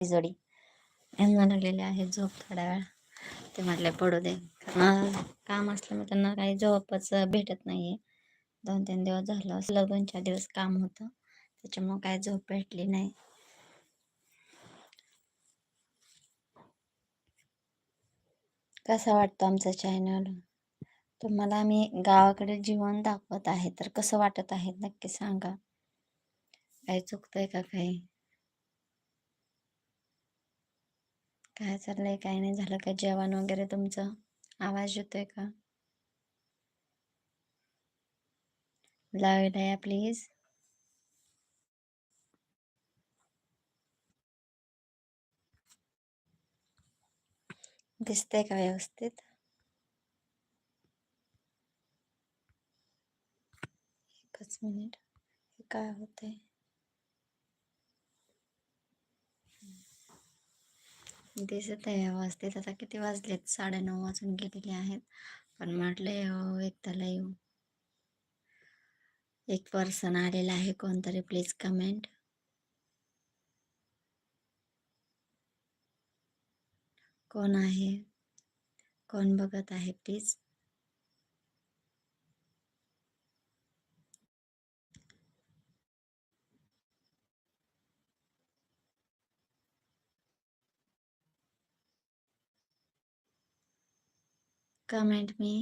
जोडी यांना लागलेले आहे झोप थोड्या वेळ. ते म्हटले पडू दे. काम असल्यामुळे त्यांना काही झोपच भेटत नाहीये. दोन तीन दिवस झालं असलं दोन चार दिवस काम होतं. त्याच्यामुळे काय झोप भेटली नाही. कसा वाटतो आमचा चॅनल तुम्हाला मी गावाकडे जीवन दाखवत आहे तर कसं वाटत आहे नक्की सांगा. काही चुकतंय का काही? काय चाललंय? काय नाही झालं का जेवण वगैरे तुमचं? आवाज येतोय का? लावूया या प्लीज दिसतंय का व्यवस्थित? एकच मिनिट. हे काय होतंय? दिसत आहे. व्यवस्थित आता किती वाजलेत? साडेनऊ वाजून गेलेले आहेत. पण म्हटलं हो एकदाला येऊ. एक पर्सन आलेला आहे. कोणतरी प्लीज कमेंट कोण आहे? कोण बघत आहे? प्लीज कमेंट मी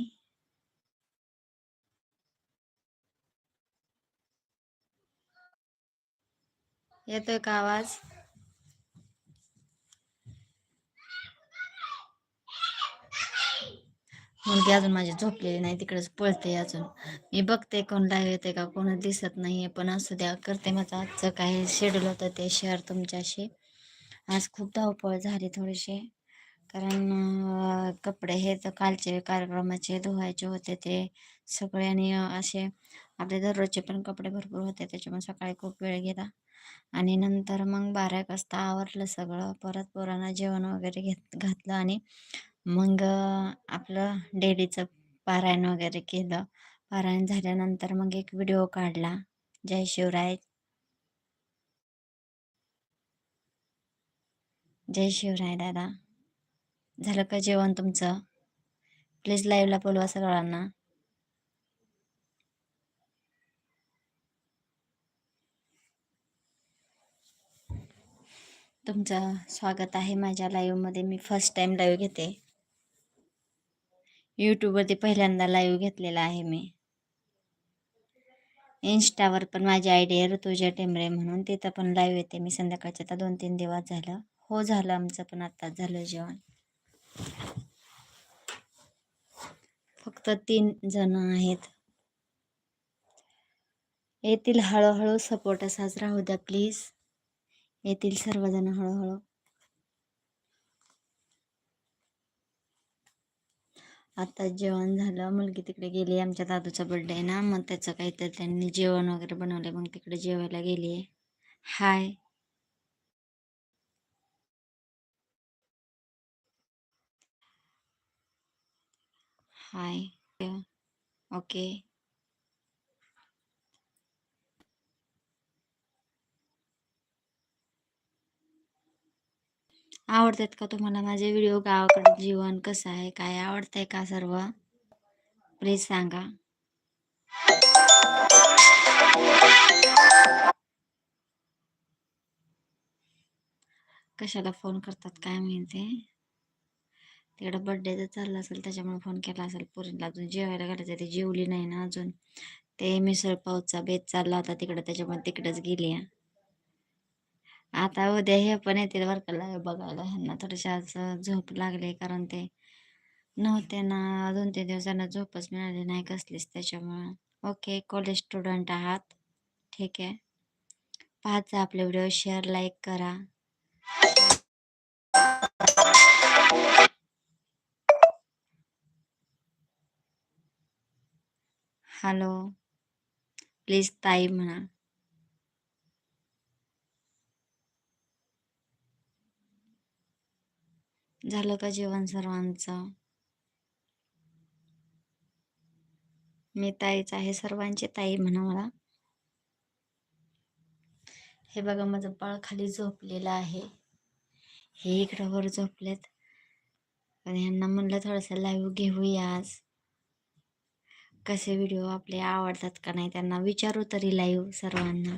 येतोय का आवाज? मुलगी अजून माझी झोपलेली नाही तिकडेच पळते अजून. मी बघते कोण लाईव्ह येते का कोण दिसत नाहीये पण असू द्या करते माझं आजचं काही शेड्यूल होतं ते शेअर तुमच्याशी. आज खूप धावपळ झाली थोडीशी. कारण कपडे हे तर कालचे कार्यक्रमाचे धुवायचे होते ते सगळे आणि असे आपले दररोजचे पण कपडे भरपूर होते त्याच्यामुळे सकाळी खूप वेळ गेला. आणि नंतर मग बारा एक वाजता आवरलं सगळं परत पोरांना जेवण वगैरे घेत घातलं आणि मग आपलं डेलीचं पारायण वगैरे केलं. पारायण झाल्यानंतर मग एक व्हिडिओ काढला. जय शिवराय. जय शिवराय दादा. झालं का जेवण तुमचं? प्लीज लाईव्हला बोलवा सगळ्यांना. तुमचं स्वागत आहे माझ्या लाईव्हमध्ये मी फर्स्ट टाइम लाईव्ह घेते. यूट्यूबवरती पहिल्यांदा लाईव्ह घेतलेला आहे मी. इन्स्टावर पण माझी आय डी आहे ऋतुजा टेमरे म्हणून. तिथं पण लाईव्ह येते मी. संध्याकाळच्या आता दोन तीन दिवस झालं. हो झालं आमचं पण आत्ताच झालं जेवण. फक्त तीन जण आहेत. येतील हळूहळू सपोर्ट असाच राहू द्या प्लीज येतील सर्वजण हळूहळू. आता जेवण झालं. मुलगी तिकडे गेली. आमच्या दादूचा बर्थडे आहे ना. मग त्याचं काहीतरी त्यांनी जेवण वगैरे बनवलं मग तिकडे जेवायला गेली हाय हाय ओके आवडतात का तुम्हाला माझे व्हिडिओ गावाकडे जीवन कसं आहे? काय आवडतंय का सर्व? प्लीज सांगा. कशाला फोन करतात? काय माहिती? तिकडं बड्डे जर चालला असेल त्याच्यामुळे फोन केला असेल पुरींना. अजून जेवायला घालायचं ते जेवली नाही ना अजून. ते मिसळ पावचा बेत चालला होता तिकडं त्याच्यामुळे तिकडंच गेली आता उद्या हे पण येतील बरं बघायला. ह्यांना थोडीशी आज झोप लागली कारण ते नव्हते ना दोन तीन दिवसांना झोपच मिळाली नाही कसलीच त्याच्यामुळं. ओके कॉलेज स्टुडंट आहात. ठीक आहे. पाहत जा आपले व्हिडिओ शेअर लाईक करा. हॅलो. प्लीज ताई म्हणा. झालं का जेवण सर्वांचं? मी ताईच आहे सर्वांची ताई म्हणा मला. हे बघा माझं बाळ खाली झोपलेलं आहे. हे इकडं वर झोपलेत. पण यांना म्हणलं थोडंसं लाईव्ह घेऊया आज. कसे व्हिडिओ आपले आवडतात का नाही त्यांना विचारू तरी लाईव्ह सर्वांना.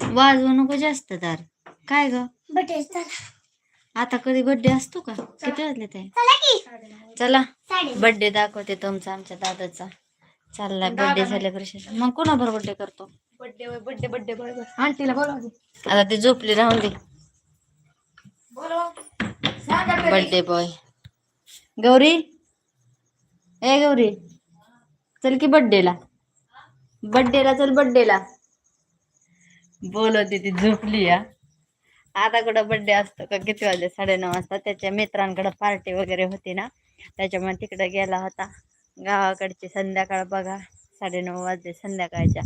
वाजवू नको जास्त तर. काय ग? आता कधी बर्थडे असतो का? किती वाजले ते? चला की. चला. साडे बर्थडे दाखवते तुमचा आमच्या दादाचा. चाललाय बर्थडे सेलिब्रेशन मग कोणाबरोबर बर्थडे करतो? बड्डे बड्डे बड्डे बरोबर आंटीला बोलवा आता ती झोपली राहून दे. Birthday boy Gauri? ए गौरी. चल की बर्थडेला बर्थडेला चल बर्थडेला बोलवते ती झोपली या. आता कुठं बर्थडे असतो का? किती वाजले? साडेनऊ वाजता. त्याच्या मित्रांकडे पार्टी वगैरे होती ना. त्याच्यामुळे तिकडे गेला होता. गावाकडची संध्याकाळ बघा. साडेनऊ वाजले संध्याकाळच्या.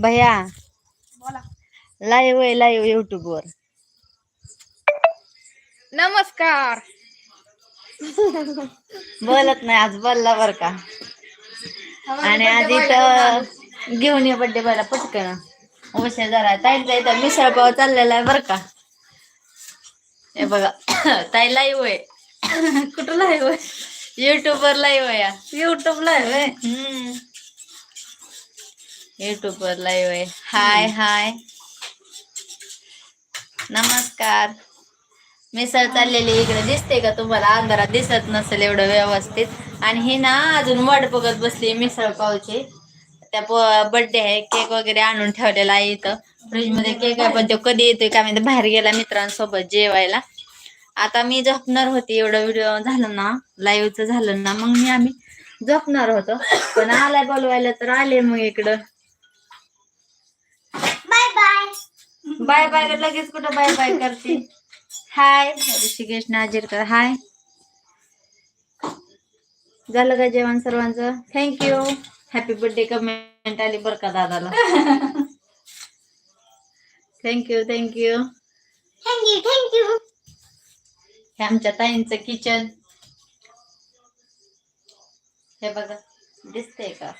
भैया. बोला. लाईव्ह आहे लाईव्ह युट्यूबवर नमस्कार. बोलत नाही आज बोलला बर का. आणि आज इथं घेऊन ये बड्डे बायला पटकन. उशीर जरा ताईचा इथं मिसळ पाव चाललेला आहे बर का. हे बघा ताई लाईव्ह आहे. कुठं लाईव्ह आहे? युट्यूबवर लाईव्ह आहे. युट्यूब लाईव्ह आहे? हम्म. युट्यूबवर लाईव्ह आहे. हाय हाय नमस्कार. मिसळ चाललेली इकडे दिसते का तुम्हाला? अंधारात दिसत नसेल एवढं व्यवस्थित. आणि ही ना अजून वाट बघत बसली मिसळ पावची. त्या बर्थडे आहे केक वगैरे आणून ठेवलेला आहे इथं. फ्रीजमध्ये केक आहे पण तो कधी येतोय का म्हणजे बाहेर गेला मित्रांसोबत जेवायला. आता मी झोपणार होती एवढं व्हिडिओ झालं ना लाईव्हचं झालं ना मग मी आम्ही झोपणार होतो. पण आलाय बोलवायला तर आले मग इकडं. बाय बाय बाय बाय लगेच कुठं बाय बाय करते? हाय ऋषिकेश नाजीरकर हाय. झालं का जेवण सर्वांचं? थँक्यू हॅपी बर्थडे कमेंट आली बरं का दादाला? थँक्यू थँक्यू थँक्यू थँक्यू हे आमच्या ताईंचं किचन हे बघा दिसतंय का?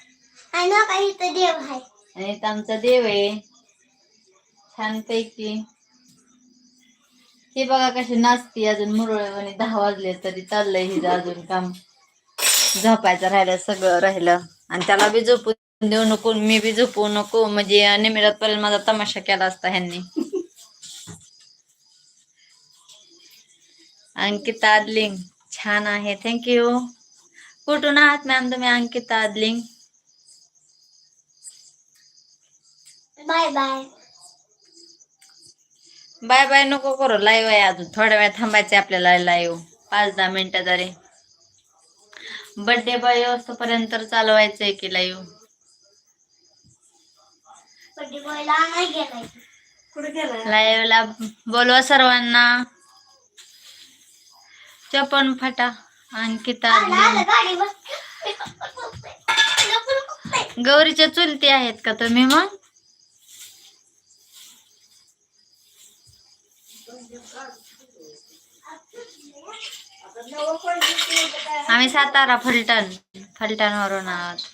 आणि इथं देव आहे. आणि आमचा देव आहे. छानपैकी. ही बघा कशी नाचती अजून दहा वाजले तरी चाललंय हिचं अजून काम. झोपायचं राहिलं, सगळं राहिलं. आणि त्याला बी झोपून देऊ नको, मी बी झोपू नको. म्हणजे निमिरात पर्यंत माझा तमाशा केला असता ह्यांनी. अंकिता आदलिंग, छान आहे. थँक्यू कुठून आहात मॅम तुम्ही Ankita Adling? Bye bye bye bye नको करू लाईव्ह आहे अजून. थोड्या वेळ थांबायचे आपल्याला लाईव्ह पाच दहा मिनिटं तरी. बर्थडे बॉय पर्यंत तर चालवायचंय की लाईव्ह बड्डे बॉयला नाही गेलाय. कुठे गेलाय? लाईव्ह ला बोलवा सर्वांना. चपन फाटा अंकिता. गौरीच्या चुलती आहेत का तुम्ही मग? आम्ही सातारा फलटण. फलटण वरून आहोत.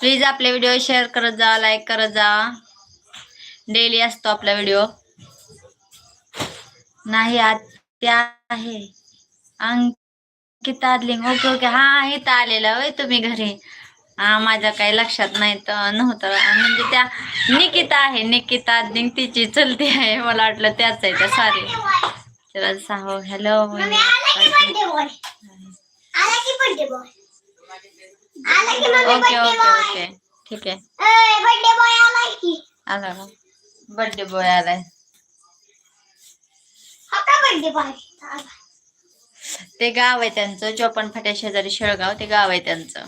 प्लीज आपले व्हिडिओ शेअर करत जा लाईक करत जा. डेली असतो आपला व्हिडिओ नाही आत्या आहे. Ankita Adling okay okay. हा इथं आलेला होय तुम्ही घरी. हा माझ्या काही लक्षात नाही तर नव्हतं. म्हणजे त्या निकिता आहे निकिता तिची चलती आहे मला वाटलं त्याच आहे त्या सारे चला साहो हॅलो मम्मी आला की बड्डे बॉय आला की बड्डे बॉय आला की मम्मी ओके ओके ओके ठीक आहे. की. आला ना. बर्थडे बॉय आलाय. ते गाव आहे त्यांचं चोपण फाट्या शेजारी शेळगाव ते गाव आहे त्यांचं.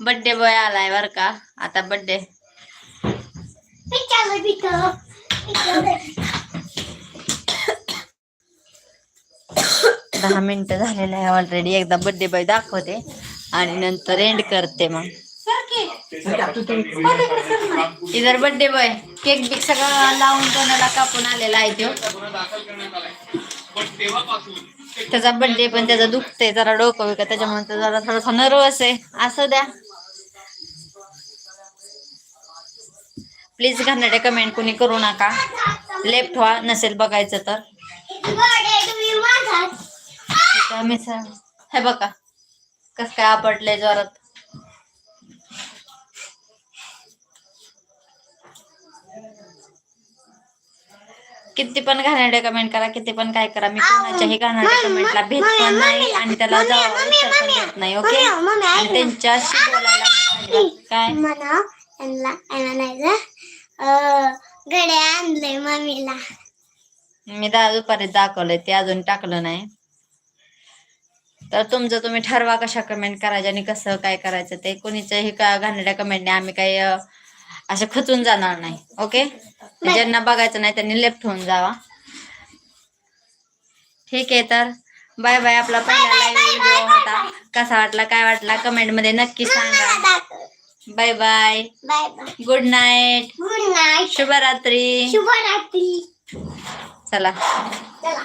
बर्थडे बॉय आलाय बर का? आता बर्थडे पिक्चर पिक्चर पिक्चर दहा मिनिटं झालेलं आहे ऑलरेडी एकदा बर्थडे बॉय दाखवते आणि नंतर एंड करते मग. इधर बर्थडे बॉय केक बिक सगळं लावून कोणाला कापून आलेला आहे तो? त्याचा बर्थडे पण त्याचा दुखते जरा डोकं विकत त्याच्यामुळे तो जरा थोडासा नर्वस आहे. असं द्या. प्लीज घाणेरडे कमेंट कोणी करू नका. लेफ्ट व्हा नसेल बघायचं तर. हे बघा. कस काय आपटलंय जोरात. किती पण घाणेरडे कमेंट करा किती पण काय करा मी कोणाच्याही घाणेरड्या कमेंटला भेट पण नाही आणि त्याला जावं उत्तर पण देत नाही ओके आणि त्यांच्याशी बोलायला काय? म्हणा यांना काय म्हणायचं अं, गड्या आणलंय मम्मीला. मी दहा दुपारी दाखवलंय ते अजून टाकलं नाही. तर तुमचं तुम्ही ठरवा कशा कमेंट करायच्या आणि कसं काय करायचं ते कोणीच्याही का घाणेरड्या कमेंटने आम्ही काही असे खचून जाणार नाही ओके ज्यांना बघायचं नाही त्यांनी लेफ्ट होऊन जावा. ठीक आहे तर. बाय बाय आपला पहिला लाईव्ह व्हिडिओ होता. कसा वाटला काय वाटला कमेंटमध्ये नक्की सांगा. Bye bye good night good night शुभरात्री शुभरात्री चला. चला.